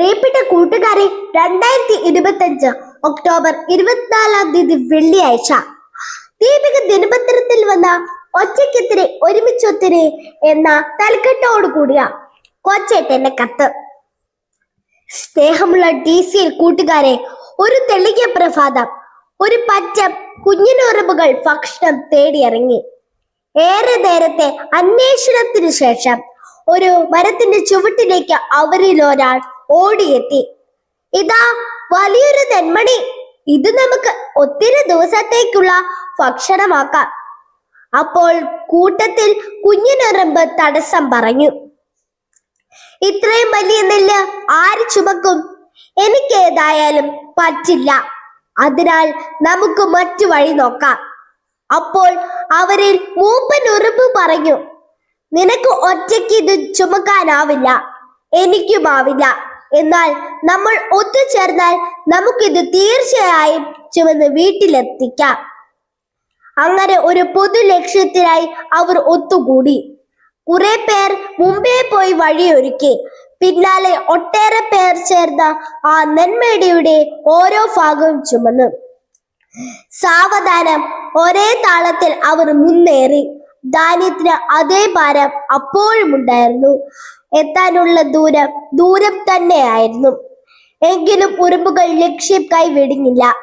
പ്രിയപ്പെട്ട കൂട്ടുകാരെ രണ്ടായിരത്തി ഇരുപത്തി അഞ്ച് ഒക്ടോബർ ഇരുപത്തിനാലാം തീയതി വെള്ളിയാഴ്ച. ദീപിക ദിനപത്രത്തിൽ വന്ന ഒറ്റയ്ക്കെത്തിരെ ഒരുമിച്ചൊത്തിരി എന്ന തലക്കെട്ടോടു കൂടിയ കൊച്ചേട്ടന്റെ കത്ത്. സ്നേഹമുള്ള ഡി സിയിൽ കൂട്ടുകാരെ ഒരു തെളിയ പ്രഭാതം ഒരു പച്ച കുഞ്ഞിനുറവുകൾ ഭക്ഷണം തേടിയിറങ്ങി. ഏറെ നേരത്തെ അന്വേഷണത്തിന് ശേഷം ഒരു മരത്തിന്റെ ചുവട്ടിലേക്ക് അവരിൽ ഒരാൾ ഓടിയെത്തി. ഇതാ വലിയൊരു നെന്മണി. ഇത് നമുക്ക് ഒത്തിരി ദിവസത്തേക്കുള്ള ഭക്ഷണമാക്കാം. അപ്പോൾ കൂട്ടത്തിൽ കുഞ്ഞിനുറമ്പ് തടസ്സം പറഞ്ഞു. ഇത്രയും വലിയ നെല്ല് ആര് ചുമക്കും? എനിക്ക് ഏതായാലും പറ്റില്ല. അതിനാൽ നമുക്ക് മറ്റു വഴി നോക്കാം. അപ്പോൾ അവരിൽ മൂപ്പൻ ഉറുമ്പ് പറഞ്ഞു നിനക്ക് ഒറ്റയ്ക്ക് ഇത് ചുമക്കാനാവില്ല. എനിക്കുമാവില്ല. എന്നാൽ നമ്മൾ ഒത്തുചേർന്നാൽ നമുക്കിത് തീർച്ചയായും ചുമന്ന് വീട്ടിലെത്തിക്കാം. അങ്ങനെ ഒരു പൊതു ലക്ഷ്യത്തിനായി അവർ ഒത്തുകൂടി. കുറെ പേർ മുമ്പേ പോയി വഴിയൊരുക്കി. പിന്നാലെ ഒട്ടേറെ പേർ ചേർന്ന ആ നെന്മേടിയുടെ ഓരോ ഭാഗവും ചുമന്നു. സാവധാനം ഒരേ താളത്തിൽ അവർ മുന്നേറി. ധാന്യത്തിന് അതേ ഭാരം അപ്പോഴും ഉണ്ടായിരുന്നു എത്താനുള്ള ദൂരം? ദൂരം തന്നെയായിരുന്നു. എങ്കിലും ഉറുമ്പുകൾ ലക്ഷ്യം കൈവിടുന്നില്ല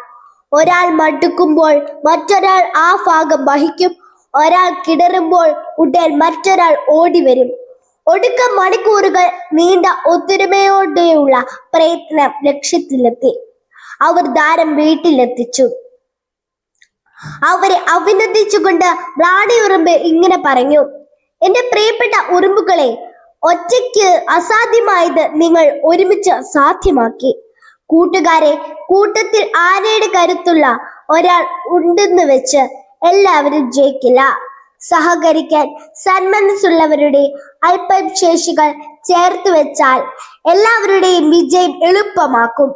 ഒരാൾ മടുക്കുമ്പോൾ മറ്റൊരാൾ ആ ഭാഗം വഹിക്കും. ഒരാൾ കിടറുമ്പോൾ ഉടൻ മറ്റൊരാൾ ഓടി വരും ഒടുക്ക മണിക്കൂറുകൾ നീണ്ട ഒത്തൊരുമയോടെയുള്ള പ്രയത്നം ലക്ഷ്യത്തിലെത്തി. അവർ ദാരം വീട്ടിലെത്തിച്ചു. അവരെ അഭിനന്ദിച്ചുകൊണ്ട് റാണി ഉറുമ്പ് ഇങ്ങനെ പറഞ്ഞു എന്റെ പ്രിയപ്പെട്ട ഉറുമ്പുകളെ ഒറ്റയ്ക്ക് അസാധ്യമായത് നിങ്ങൾ ഒരുമിച്ച് സാധ്യമാക്കി. കൂട്ടുകാരെ കൂട്ടത്തിൽ ആനയുടെ കരുത്തുള്ള ഒരാൾ ഉണ്ടെന്ന് വെച്ച് എല്ലാവരും ജയിക്കില്ല. സഹകരിക്കാൻ സന്മനസ്സുള്ളവരുടെ അല്പം ശേഷികൾ ചേർത്ത് വെച്ചാൽ എല്ലാവരുടെയും വിജയം എളുപ്പമാക്കും.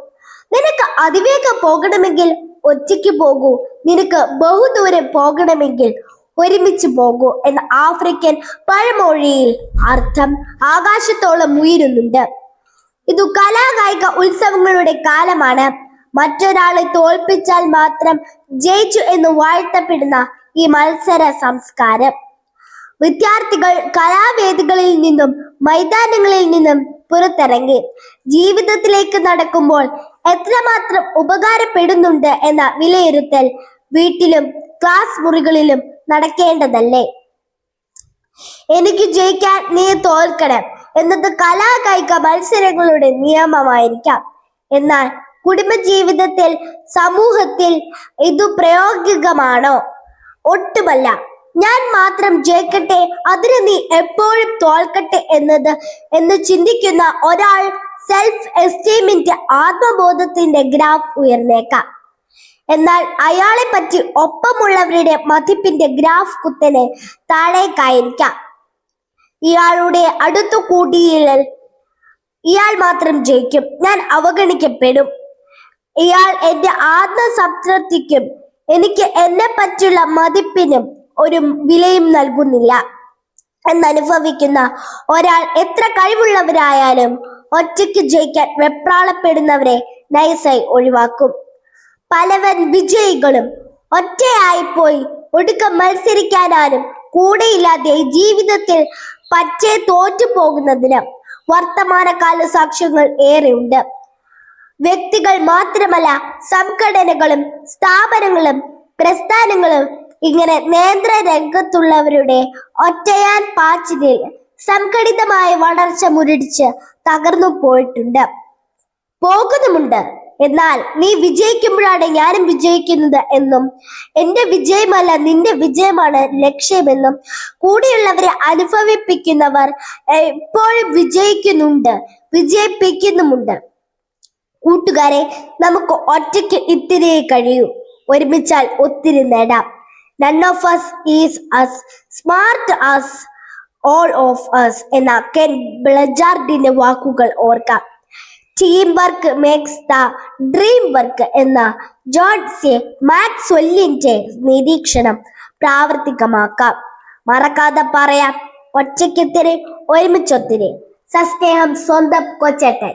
നിനക്ക് അതിവേഗം പോകണമെങ്കിൽ ഒറ്റയ്ക്ക് പോകൂ. നിനക്ക് ബഹുദൂരം പോകണമെങ്കിൽ ഒരുമിച്ച് പോകൂ എന്ന ആഫ്രിക്കൻ പഴമൊഴിയിൽ അർത്ഥം ആകാശത്തോളം ഉയരുന്നുണ്ട്. ഇതു കലാകായിക ഉത്സവങ്ങളുടെ കാലമാണ്. മറ്റൊരാളെ തോൽപ്പിച്ചാൽ മാത്രം ജയിച്ചു എന്ന് വാഴ്ത്തപ്പെടുന്ന ഈ മത്സര സംസ്കാരം. വിദ്യാർത്ഥികൾ കലാവേദികളിൽ നിന്നും മൈതാനങ്ങളിൽ നിന്നും പുറത്തിറങ്ങി ജീവിതത്തിലേക്ക് നടക്കുമ്പോൾ എത്രമാത്രം ഉപകാരപ്പെടുന്നുണ്ട് എന്ന വിലയിരുത്തൽ വീട്ടിലും ക്ലാസ് മുറികളിലും നടക്കേണ്ടതല്ലേ? എനിക്ക് ജയിക്കാൻ നീ തോൽക്കണം. എന്നത് കലാകായിക മത്സരങ്ങളുടെ നിയമമായിരിക്കാം. എന്നാൽ കുടുംബജീവിതത്തിൽ സമൂഹത്തിൽ ഇതു പ്രായോഗികമാണോ? ഒട്ടുമല്ല. ഞാൻ മാത്രം ജയിക്കട്ടെ അതിന് നീ എപ്പോഴും തോൽക്കട്ടെ എന്നത് എന്ന് ചിന്തിക്കുന്ന ഒരാൾ സെൽഫ് എസ്റ്റീമിന്റെ ആത്മബോധത്തിന്റെ ഗ്രാഫ് ഉയർന്നേക്കാം. എന്നാൽ അയാളെ പറ്റി ഒപ്പമുള്ളവരുടെ മതിപ്പിന്റെ ഗ്രാഫ് കുത്തനെ താഴേക്കായിരിക്കാം. ഇയാളുടെ അടുത്തു കൂടിയാൽ ഇയാൾ മാത്രം ജയിക്കും. ഞാൻ അവഗണിക്കപ്പെടും. ഇയാൾ എന്റെ ആത്മസംതൃപ്തിക്കും എനിക്ക് എന്നെ പറ്റിയുള്ള മതിപ്പിനും ഒരു വിലയും നൽകുന്നില്ല. എന്നനുഭവിക്കുന്ന ഒരാൾ എത്ര കഴിവുള്ളവരായാലും ഒറ്റയ്ക്ക് ജയിക്കാൻ വെപ്രാളപ്പെടുന്നവരെ നൈസായി ഒഴിവാക്കും. പലവൻ വിജയികളും ഒറ്റയായി പോയി ഒടുക്കം മത്സരിക്കാനാരും കൂടെയില്ലാതെ ജീവിതത്തിൽ പച്ചേ തോറ്റു പോകുന്നതിന് വർത്തമാനകാല സാക്ഷ്യങ്ങൾ ഏറെയുണ്ട്. വ്യക്തികൾ മാത്രമല്ല സംഘടനകളും സ്ഥാപനങ്ങളും പ്രസ്ഥാനങ്ങളും ഇങ്ങനെ നേന്ത്ര രംഗത്തുള്ളവരുടെ ഒറ്റയാൻ പാച്ചിലിൽ സംഘടിതമായ വളർച്ച മുരടിച്ച് തകർന്നു പോയിട്ടുണ്ട്. പോകുന്നുമുണ്ട്. എന്നാൽ നീ വിജയിക്കുമ്പോഴാണ് ഞാനും വിജയിക്കുന്നത് എന്നും. എന്റെ വിജയമല്ല നിന്റെ വിജയമാണ് ലക്ഷ്യമെന്നും. കൂടെയുള്ളവരെ അനുഭവിപ്പിക്കുന്നവർ എപ്പോഴും വിജയിക്കുന്നുണ്ട് വിജയിപ്പിക്കുന്നുമുണ്ട്. കൂട്ടുകാരെ നമുക്ക് ഒറ്റയ്ക്ക് ഇത്തിരി കഴിയൂ. ഒരുമിച്ചാൽ ഒത്തിരി നേടാം. None of us is as smart as all of us എന്ന കെൻ ബ്ലജാർഡിന്റെ വാക്കുകൾ ഓർക്കാം. Team work makes the dream work എന്ന ജോൺ സി മാക്സ്വെല്ലിന്റെ നിരീക്ഷണം പ്രാവർത്തികമാക്കാം. മറക്കാതെ പറയാം ഒറ്റയ്ക്കൊത്തിരി ഒരുമിച്ചൊത്തിരി. സസ്നേഹം സ്വന്തം കൊച്ചേട്ടൻ.